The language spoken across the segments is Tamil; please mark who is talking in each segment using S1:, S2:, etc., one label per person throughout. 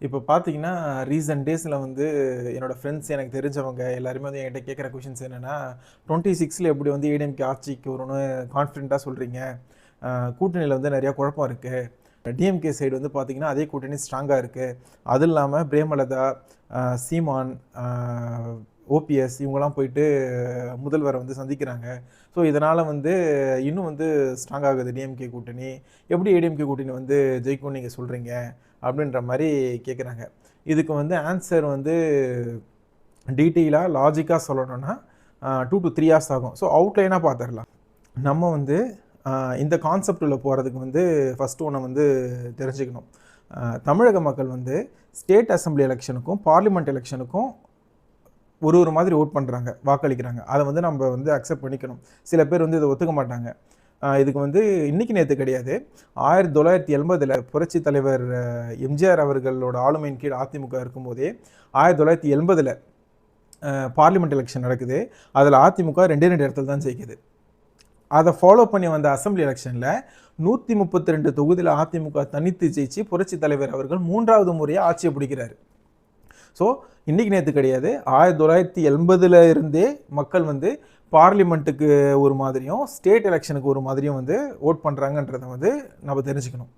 S1: இப்போ பார்த்தீங்கன்னா ரீசன்ட் டேஸில் வந்து என்னோட ஃப்ரெண்ட்ஸ் எனக்கு தெரிஞ்சவங்க எல்லாருமே வந்து என்கிட்ட கேட்குற கொஷின்ஸ் என்னென்னா டுவெண்ட்டி சிக்ஸில் எப்படி வந்து ஏடிஎம்கே ஆட்சிக்கு வரும்னு கான்ஃபிடென்ட்டாக சொல்கிறீங்க கூட்டணியில் வந்து நிறையா குழப்பம் இருக்குது டிஎம்கே சைடு வந்து பார்த்திங்கன்னா அதே கூட்டணி ஸ்ட்ராங்காக இருக்குது அது இல்லாமல் பிரேமலதா சீமான் ஓபிஎஸ் இவங்கெல்லாம் போயிட்டு முதல்வரை வந்து சந்திக்கிறாங்க. ஸோ இதனால் வந்து இன்னும் வந்து ஸ்ட்ராங் ஆகுது டிஎம்கே கூட்டணி. எப்படி ஏடிஎம்கே கூட்டணி வந்து ஜெயிக்கும்னு நீங்கள் சொல்கிறீங்க அப்படின்ற மாதிரி கேட்குறாங்க இதுக்கு வந்து ஆன்சர் வந்து டீட்டெயிலாக லாஜிக்காக சொல்லணும்னா டூ டு த்ரீ ஹார்ஸ் ஆகும். ஸோ அவுட்லைனாக பார்த்துடலாம் நம்ம வந்து இந்த கான்செப்டில் போகிறதுக்கு வந்து ஃபஸ்ட்டு ஒன்று வந்து தெரிஞ்சுக்கணும். தமிழக மக்கள் வந்து ஸ்டேட் அசம்பிளி எலெக்ஷனுக்கும் பார்லிமெண்ட் எலெக்ஷனுக்கும் ஒரு ஒரு மாதிரி ஓட் பண்ணுறாங்க வாக்களிக்கிறாங்க. அதை வந்து நம்ம வந்து அக்செப்ட் பண்ணிக்கணும். சில பேர் வந்து இதை ஒத்துக்க மாட்டாங்க. இதுக்கு வந்து இன்னைக்கு நேற்று கிடையாது. ஆயிரத்தி தொள்ளாயிரத்தி எண்பதில் புரட்சி தலைவர் எம்ஜிஆர் அவர்களோட ஆளுமையின் கீழ் அதிமுக இருக்கும்போதே ஆயிரத்தி தொள்ளாயிரத்தி எண்பதில் பார்லிமெண்ட் எலெக்ஷன் நடக்குது. அதில் அதிமுக ரெண்டே ரெண்டு இடத்துல தான் ஜெயிக்குது. அதை ஃபாலோ பண்ணி வந்த அசம்பிளி எலெக்ஷனில் நூற்றி முப்பத்தி ரெண்டு தொகுதியில் அதிமுக தனித்து ஜெயிச்சு புரட்சி தலைவர் அவர்கள் மூன்றாவது முறையாக ஆட்சியை பிடிக்கிறார். ஸோ இன்றைக்கி நேற்று கிடையாது. ஆயிரத்தி தொள்ளாயிரத்தி எண்பதுல இருந்தே மக்கள் வந்து பார்லிமெண்ட்டுக்கு ஒரு மாதிரியும் ஸ்டேட் எலெக்ஷனுக்கு ஒரு மாதிரியும் வந்து ஓட் பண்ணுறாங்கன்றதை வந்து நம்ம தெரிஞ்சுக்கணும்.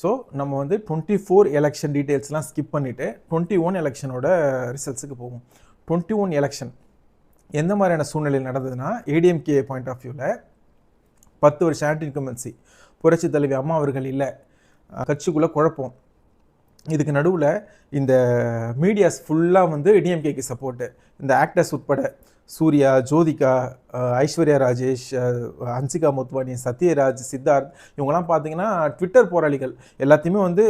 S1: ஸோ நம்ம வந்து டுவெண்ட்டி ஃபோர் எலெக்ஷன் டீட்டெயில்ஸ்லாம் ஸ்கிப் பண்ணிவிட்டு டுவெண்ட்டி ஒன் எலெக்ஷனோட ரிசல்ட்ஸுக்கு போவோம். டுவெண்ட்டி ஒன் எலெக்ஷன் எந்த மாதிரியான சூழ்நிலையில் நடந்ததுன்னா ஏடிஎம்கே பாயிண்ட் ஆஃப் வியூவில் பத்து வருஷம் ஆன்டி இன்கம்பன்சி புரட்சி தலைவி அம்மா அவர்கள் இல்லை. கட்சிக்குள்ளே குழப்பம். இதுக்கு நடுவில் இந்த மீடியாஸ் ஃபுல்லாக வந்து டிஎம்கேக்கு சப்போர்ட்டு இந்த ஆக்டர்ஸ் உட்பட சூர்யா ஜோதிகா ஐஸ்வர்யா ராஜேஷ் ஹன்சிகா மோத்வானி சத்யராஜ் சித்தார்த் இவங்கெல்லாம் பார்த்தீங்கன்னா ட்விட்டர் போராளிகள். எல்லாத்தையுமே வந்து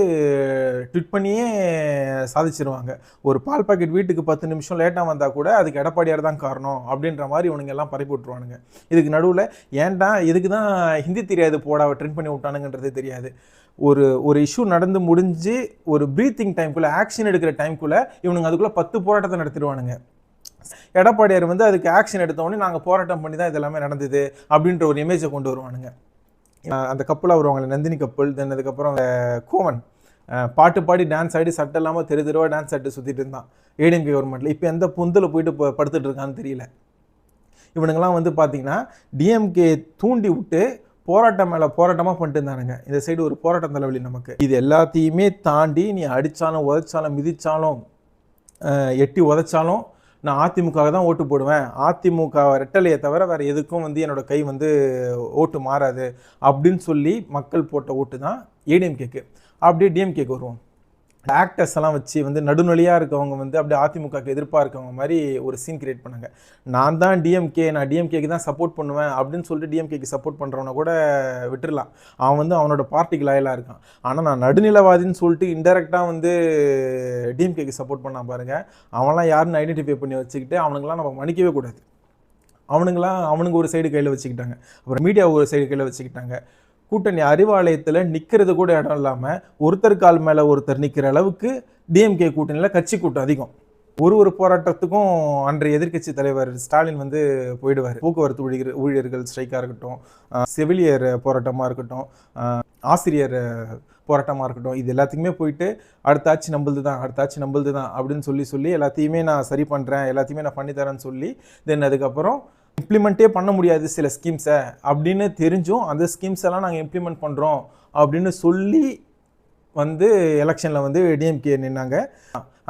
S1: ட்விட் பண்ணியே சாதிச்சிருவாங்க. ஒரு பால் பாக்கெட் வீட்டுக்கு பத்து நிமிஷம் லேட்டாக வந்தால் கூட அதுக்கு எடப்பாடியார் தான் காரணம் அப்படின்ற மாதிரி இவனுங்க எல்லாம் பரப்பி விட்ருவானுங்க இதுக்கு நடுவில் ஏன்டா இதுக்கு தான் ஹிந்தி தெரியாது போடா ட்ரெண்ட் பண்ணி விட்டானுங்கன்றது தெரியாது. ஒரு ஒரு இஷ்யூ நடந்து முடிஞ்சு ஒரு ப்ரீத்திங் டைம்குள்ளே ஆக்ஷன் எடுக்கிற டைம்குள்ளே இவனுங்க அதுக்குள்ளே பத்து போராட்டத்தை நடத்திடுவானுங்க. எடப்பாடியார் வந்து அதுக்கு ஆக்ஷன் எடுத்தோடனே நாங்கள் போராட்டம் பண்ணி தான் இதெல்லாமே நடந்தது அப்படின்ற ஒரு இமேஜை கொண்டு வருவானுங்க. அந்த கப்பலாக வருவாங்களே நந்தினி கப்பல் தென் அதுக்கப்புறம் கோவன். பாட்டு பாடி டான்ஸ் ஆடி சட்டை இல்லாமல் தெரு தெருவாக டான்ஸ் ஆட்டு சுற்றிட்டு இருந்தான். ஏடிஎம்கே கவர்மெண்ட்டில் இப்போ எந்த புந்தில் போயிட்டு படுத்துட்டு இருக்கான்னு தெரியல. இவனுங்கெல்லாம் வந்து பார்த்தீங்கன்னா டிஎம்கே தூண்டி விட்டு போராட்டம் மேலே போராட்டமாக பண்ணிட்டு இருந்தானுங்க. இந்த சைடு ஒரு போராட்டம் தலைவலி நமக்கு. இது எல்லாத்தையுமே தாண்டி நீ அடித்தாலும் உதைச்சாலும் மிதித்தாலும் எட்டி உதைச்சாலும் நான் அதிமுகவை தான் ஓட்டு போடுவேன். அதிமுக ரெட்டலையை தவிர வேறு எதுக்கும் வந்து என்னோட கை வந்து ஓட்டு மாறாது. அப்படின்னு சொல்லி மக்கள் போட்ட ஓட்டு தான் ஏடிஎம்கேக்கு அப்படியே டிஎம்கேக்கு வருவோம். ஆக்டர்ஸ் எல்லாம் வச்சு வந்து நடுநிலையாக இருக்கவங்க வந்து அப்படியே அதிமுகக்கு எதிர்ப்பாக இருக்கவங்க மாதிரி ஒரு சீன் கிரியேட் பண்ணாங்க. நான் தான் டிஎம்கே நான் டிஎம்கேக்கு தான் சப்போர்ட் பண்ணுவேன் அப்படின்னு சொல்லிட்டு டிஎம்கேக்கு சப்போர்ட் பண்ணுறவனை கூட விட்டுறலாம். அவன் வந்து அவனோட பார்ட்டிக்கு லாயலாக இருக்கான். ஆனால் நான் நடுநிலவாதின்னு சொல்லிட்டு இன்டெரக்டாக வந்து டிஎம்கேக்கு சப்போர்ட் பண்ணான் பாருங்கள் அவன்லாம் யாருன்னு ஐடென்டிஃபை பண்ணி வச்சுக்கிட்டு அவனுங்களாம் நம்ம மன்னிக்கவே கூடாது. அவனுங்களாம் அவனுங்க ஒரு சைடு கையில் வச்சுக்கிட்டாங்க. அப்புறம் மீடியா ஒரு சைடு கையில் வச்சுக்கிட்டாங்க. கூட்டணி அறிவாலயத்தில் நிற்கிறது கூட இடம் இல்லாமல் ஒருத்தர் கால் மேலே ஒருத்தர் நிற்கிற அளவுக்கு டிஎம்கே கூட்டணியில் கட்சி கூட்டம் அதிகம். ஒரு ஒரு போராட்டத்துக்கும் அன்றைய எதிர்க்கட்சி தலைவர் ஸ்டாலின் வந்து போயிடுவார். போக்குவரத்து ஊழியர் ஊழியர்கள் ஸ்ட்ரைக்காக இருக்கட்டும் செவிலியர் போராட்டமாக இருக்கட்டும் ஆசிரியர் போராட்டமாக இருக்கட்டும் இது எல்லாத்துக்குமே போயிட்டு அடுத்த ஆட்சி நம்மளுது தான் அடுத்த ஆட்சி நம்மளுது தான் அப்படின்னு சொல்லி சொல்லி எல்லாத்தையுமே நான் சரி பண்ணுறேன் எல்லாத்தையுமே நான் பண்ணித்தரேன்னு சொல்லி தென் அதுக்கப்புறம் இம்ப்ளிமெண்ட்டே பண்ண முடியாது சில ஸ்கீம்ஸை அப்படின்னு தெரிஞ்சும் அந்த ஸ்கீம்ஸ் எல்லாம் நாங்கள் இம்ப்ளிமெண்ட் பண்ணுறோம் அப்படின்னு சொல்லி வந்து எலெக்ஷனில் வந்து டிஎம்கே நின்னாங்க.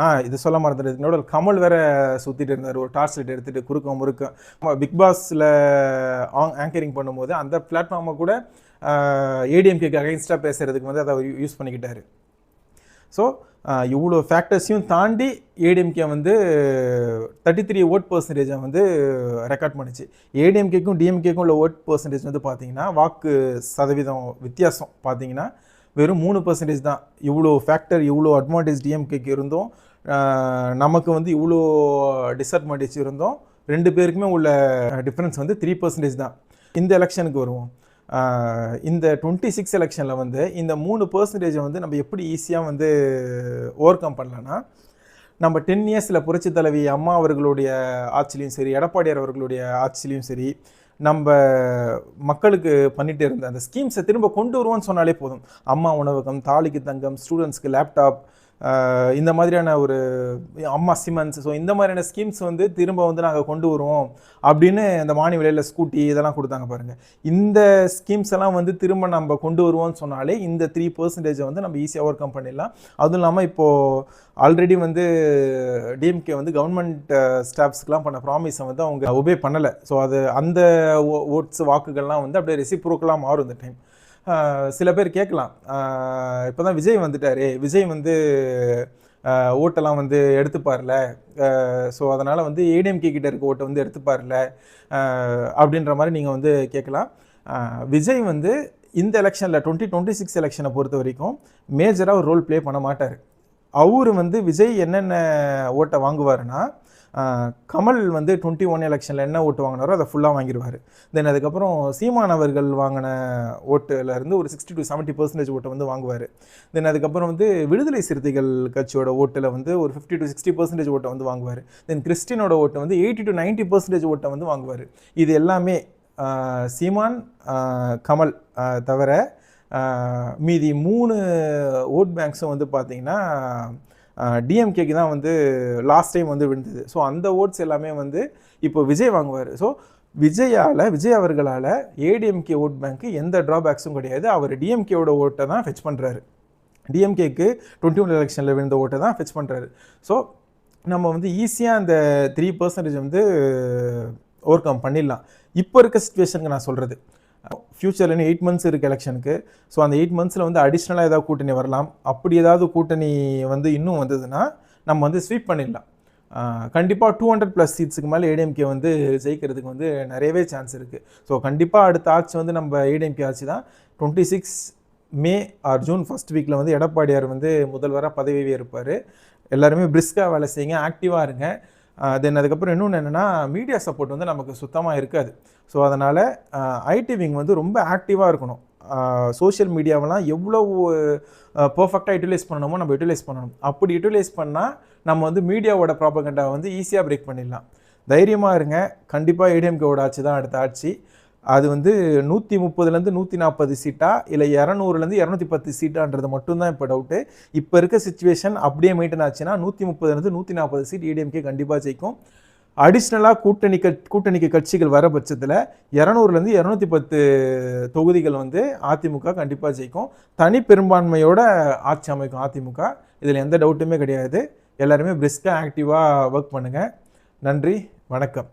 S1: ஆ இது சொல்ல மறந்துட்டு என்னோட கமல் வேற சுற்றிட்டு இருந்தார். ஒரு டார்ச் லைட் எடுத்துகிட்டு குறுக்க முறுக்க பிக் பாஸில் ஆங்கரிங் பண்ணும்போது அந்த பிளாட்ஃபார்மை கூட ஏடிஎம்கேக்கு அகைன்ஸ்டாக பேசுகிறதுக்கு வந்து அதை யூஸ் பண்ணிக்கிட்டாரு. ஸோ இவ்வளோ ஃபேக்டர்ஸையும் தாண்டி ஏடிஎம்கே வந்து தேர்ட்டி த்ரீ ஓட் பர்சன்டேஜை வந்து ரெக்கார்ட் பண்ணிச்சு. ஏடிஎம்கேக்கும் டிஎம்கேக்கும் உள்ள ஓட் பர்சன்டேஜ் வந்து பார்த்தீங்கன்னா வாக்கு சதவீதம் வித்தியாசம் பார்த்தீங்கன்னா வெறும் மூணு பர்சன்டேஜ் தான். இவ்வளோ ஃபேக்டர் இவ்வளோ அட்வான்டேஜ் டிஎம்கேக்கு இருந்தும். நமக்கு வந்து இவ்வளோ டிஸ்அட்வான்டேஜ் இருந்தோம். ரெண்டு பேருக்குமே உள்ள டிஃப்ரென்ஸ் வந்து த்ரீ பர்சன்டேஜ் தான். இந்த எலெக்ஷனுக்கு வருவோம். இந்த டுவெண்ட்டி சிக்ஸ் எலெக்ஷனில் வந்து இந்த மூணு பர்சன்டேஜை வந்து நம்ம எப்படி ஈஸியாக வந்து ஓவர் கம் பண்ணலான்னா நம்ம டென் இயர்ஸில் புரட்சி தலைவி அம்மா அவர்களுடைய ஆட்சிலையும் சரி எடப்பாடியார் அவர்களுடைய ஆட்சிலையும் சரி நம்ம மக்களுக்கு பண்ணிகிட்டே இருந்த அந்த ஸ்கீம்ஸை திரும்ப கொண்டு வருவோம்னு சொன்னாலே போதும். அம்மா உணவகம் தாலிக்கு தங்கம் ஸ்டூடெண்ட்ஸ்க்கு லேப்டாப் இந்த மாதிரியான ஒரு அம்மா சிமெண்ட்ஸ். ஸோ இந்த மாதிரியான ஸ்கீம்ஸ் வந்து திரும்ப வந்து நாங்கள் கொண்டு வருவோம் அப்படின்னு இந்த மானிய விலையில் ஸ்கூட்டி இதெல்லாம் கொடுத்தாங்க பாருங்கள் இந்த ஸ்கீம்ஸ் எல்லாம் வந்து திரும்ப நம்ம கொண்டு வருவோம்னு சொன்னாலே இந்த த்ரீ பர்சன்டேஜை வந்து நம்ம ஈஸியாக ஒர்க் கம் பண்ணிடலாம். அதுவும் இல்லாமல் இப்போது ஆல்ரெடி வந்து டிஎம்கே வந்து கவர்மெண்ட் ஸ்டாஃப்ஸ்க்குலாம் பண்ண ப்ராமிஸை வந்து அவங்க ஒபே பண்ணலை. ஸோ அது அந்த ஓட்ஸ் வாக்குகள்லாம் வந்து அப்படியே ரெசிப்ரோக்கெலாம் மாறும் இந்த டைம் சில பேர் கேட்கலாம். இப்போ தான் விஜய் வந்துட்டாரு. விஜய் வந்து ஓட்டெல்லாம் வந்து எடுத்துப்பார்ல. ஸோ அதனால் வந்து ஏடிஎம்கே கிட்ட இருக்க ஓட்டை வந்து எடுத்துப்பார்ல. அப்படின்ற மாதிரி நீங்கள் வந்து கேட்கலாம். விஜய் வந்து இந்த எலெக்ஷனில் டுவெண்ட்டி டுவெண்ட்டி சிக்ஸ் எலெக்ஷனை பொறுத்த வரைக்கும் மேஜராக ஒரு ரோல் ப்ளே பண்ண மாட்டார். அவர் வந்து விஜய் என்னென்ன ஓட்டை வாங்குவாருன்னா கமல் வந்து டுவெண்ட்டி ஒன் எலெக்ஷனில் என்ன ஓட்டு வாங்கினாரோ அதை ஃபுல்லாக வாங்கிடுவார் தென் அதுக்கப்புறம் சீமான் அவர்கள் வாங்கின ஓட்டுலேருந்து ஒரு சிக்ஸ்டி டு செவன்ட்டி பர்சன்டேஜ் ஓட்டை வந்து வாங்குவார். தென் அதுக்கப்புறம் வந்து விடுதலை சிறுத்தைகள் கட்சியோட ஓட்டில் வந்து ஒரு ஃபிஃப்டி டு சிக்ஸ்டி பர்சன்டேஜ் ஓட்டை வந்து வாங்குவார். தென் கிறிஸ்டினோட ஓட்டை வந்து எயிட்டி டு நைன்ட்டி பர்சன்டேஜ் ஓட்டை வந்து வாங்குவார். இது எல்லாமே சீமான் கமல் தவிர மீதி மூணு ஓட் பேங்க்ஸும் வந்து பார்த்தீங்கன்னா டிஎம்கேக்கு தான் வந்து லாஸ்ட் டைம் வந்து விழுந்தது. ஸோ அந்த ஓட்ஸ் எல்லாமே வந்து இப்போ விஜய் வாங்குவார். ஸோ விஜயால் விஜய் அவர்களால் ஏடிஎம்கே ஓட் பேங்க்கு எந்த ட்ராபேக்ஸும் கிடையாது. அவர் டிஎம்கேவோட ஓட்டை தான் ஃபெச் பண்ணுறாரு டிஎம்கேக்கு டுவெண்ட்டி ஒன் எலெக்ஷனில் விழுந்த ஓட்டை தான் ஃபெச் பண்ணுறாரு ஸோ நம்ம வந்து ஈஸியாக அந்த த்ரீ பர்சன்டேஜ் வந்து ஓவர் கம் பண்ணிடலாம். இப்போ இருக்க சுச்சுவேஷனுக்கு நான் சொல்கிறது ஃப்யூச்சரில் இன்னும் எயிட் மந்த்ஸ் இருக்குது எலெக்ஷனுக்கு ஸோ அந்த எயிட் மந்த்ஸில் வந்து அடிஷ்னலாக ஏதாவது கூட்டணி வரலாம். அப்படி ஏதாவது கூட்டணி வந்து இன்னும் வந்ததுன்னா நம்ம வந்து ஸ்வீப் பண்ணிடலாம். கண்டிப்பாக டூ ஹண்ட்ரட் ப்ளஸ் சீட்ஸுக்கு மேலே ஏடிஎம்கே வந்து ஜெயிக்கிறதுக்கு வந்து நிறையவே சான்ஸ் இருக்குது ஸோ கண்டிப்பாக அடுத்த ஆட்சி வந்து நம்ம ஏடிஎம்கே ஆட்சி தான். Twenty six May or June first வீக்கில் வந்து எடப்பாடியார் வந்து முதல்வராக பதவி இருப்பார் எல்லாருமே பிரிஸ்காக வேலை செய்யுங்க ஆக்டிவாக இருங்க. தென் அதுக்கப்புறம் இன்னொன்று என்னென்னா மீடியா சப்போர்ட் வந்து நமக்கு சுத்தமாக இருக்காது. ஸோ அதனால் ஐடி விங் வந்து ரொம்ப ஆக்டிவாக இருக்கணும். சோஷியல் மீடியாவெல்லாம் எவ்வளோ பர்ஃபெக்டாக யூட்டிலைஸ் பண்ணணுமோ நம்ம யூட்டிலைஸ் பண்ணணும். அப்படி யூட்டிலைஸ் பண்ணால் நம்ம வந்து மீடியாவோட ப்ராபகண்டாவை வந்து ஈஸியாக பிரேக் பண்ணிடலாம். தைரியமாக இருங்க. கண்டிப்பாக ஏடிஎம்கேவோட ஆட்சி தான் அடுத்த ஆட்சி. அது வந்து நூற்றி முப்பதுலேருந்து நூற்றி நாற்பது சீட்டா இல்லை இரநூறுலேருந்து இரநூத்தி பத்து சீட்டான்றது மட்டும்தான் இப்போ டவுட்டு இப்போ இருக்க சுச்சுவேஷன் அப்படியே மெயின்டைன் ஆச்சுன்னா நூற்றி முப்பதுலேருந்து நூற்றி நாற்பது சீட் ஏடிஎம்கே கண்டிப்பாக ஜெயிக்கும். அடிஷ்னலாக கூட்டணி கட் கூட்டணிக்கு கட்சிகள் வர பட்சத்தில் இரநூறுலேருந்து இரநூத்தி பத்து தொகுதிகள் வந்து அதிமுக கண்டிப்பாக ஜெயிக்கும். தனி பெரும்பான்மையோட ஆட்சி அமைக்கும் அதிமுக. இதில் எந்த டவுட்டுமே கிடையாது. எல்லாருமே பிரிஸ்காக ஆக்டிவாக ஒர்க் பண்ணுங்கள் நன்றி வணக்கம்.